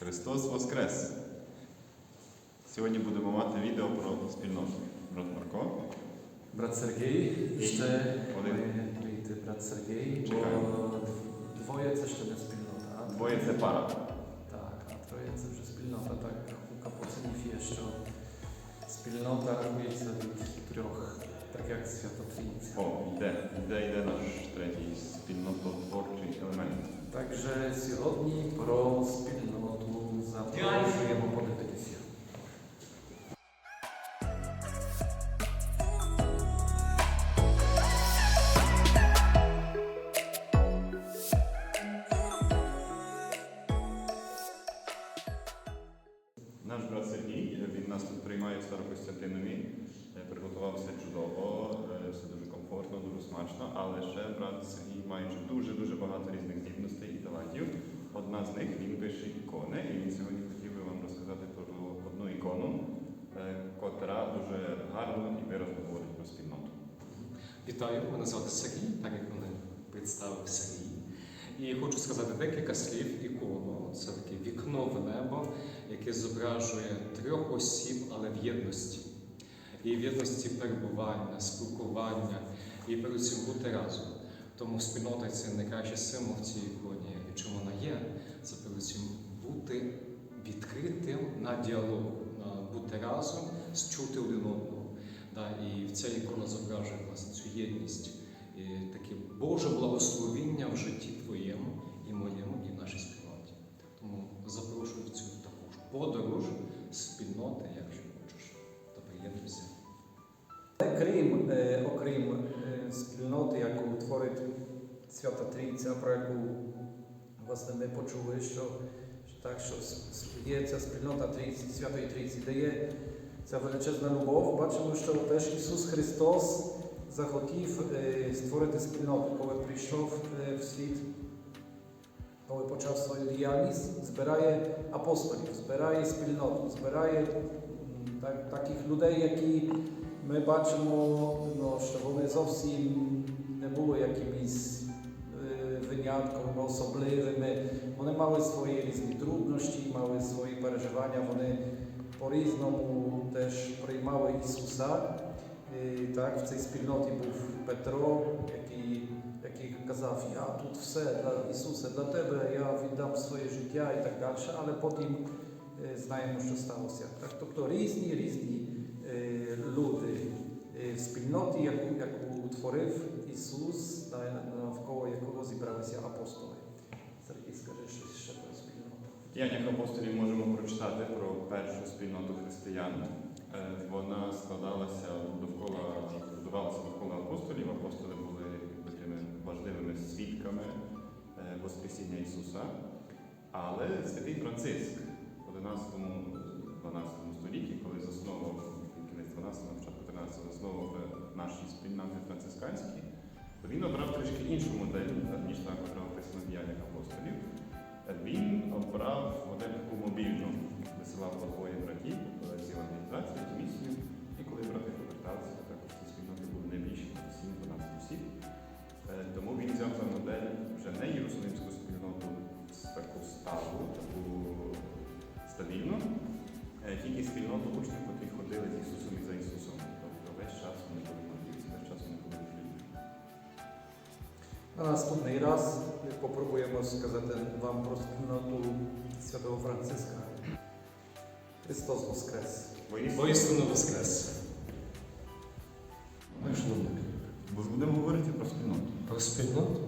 Христос Воскрес! Сьогодні будемо мати відео про спільноту. Брат Марко. Brat Sergiej, jeszcze Один. moje ty brat Sergiej, bo Czekaj. dwoje це ще не спільнота. Двоє це пара. Так, а троє це вже спільнота. Так, у капуцинів є, що спільнота рахується від трьох, так як Свята Трійця. О, йде, йде, Старокостянтинові, е, приготував все чудово, е, все дуже комфортно, дуже смачно, але ще брат Сергій має дуже-дуже багато різних здібностей і талантів. Одна з них він пише ікони, і він сьогодні хотів би вам розказати про одну ікону, е, котра дуже гарно і виразно говорить про спільноту. Вітаю, мене звати Сергій, так як мене представив Сергій. І хочу сказати декілька слів ікону. Це таке вікно в небо, яке зображує трьох осіб, але в єдності. І в єдності перебування, спілкування і передусім бути разом. Тому спільнота це найкращий символ в цій іконі. І чим вона є, це передусім бути відкритим на діалог, бути разом, чути один одного. І ця ікона зображує власне цю єдність, і таке Боже благословіння в житті твоєму і моєму, і в нашій спільноті. Тому запрошую в цю таку ж подорож спільноти, якщо хочеш, то приєднуйся. Крім, е, окрім е, спільноти, яку творить Свята Трійця, про яку власне ми почули, що, так, що є ця спільнота Трійці, Святої Трійці, де є ця величезна любов, бачимо, що теж Ісус Христос захотів е, створити спільноту, коли прийшов в світ, почав свою діяльність, збирає апостолів, збирає спільноту, збирає так, таких людей, які ми бачимо, ну, що вони зовсім не були якимись е, винятковими, особливими. Вони мали свої різні труднощі, мали свої переживання, вони по-різному теж приймали Ісуса. І, так, в цій спільноті був Петро, який казав, я тут все для Ісуса, для тебе, я віддам своє життя і так далі, але потім е, знаємо, що сталося. Так, тобто різні різні е, люди е, в спільноті, яку, яку утворив Ісус, на- навколо якого зібралися апостоли. Сергій, скажи щось ще про спільноту. В діяннях апостолів можемо прочитати про першу спільноту християн. Вона складалася довкола, будувалася довкола апостолів. Апостоли були Воскресіння Ісуса. Але святий Франциск в 11-12 столітті, коли заснував кінець 12 початку 13 заснував е, наші спільноти францисканські, то він обрав трішки іншу модель, ніж та, яка описана апостолів. Він обрав модель таку мобільну, висилав по двоє братів з евангелізації, На наступний раз попробуємо сказати вам про спільноту Святого Франциска. Христос Воскрес! Воістину, Воскрес! Ми ж Бо будемо говорити про спільноту. Про спільноту?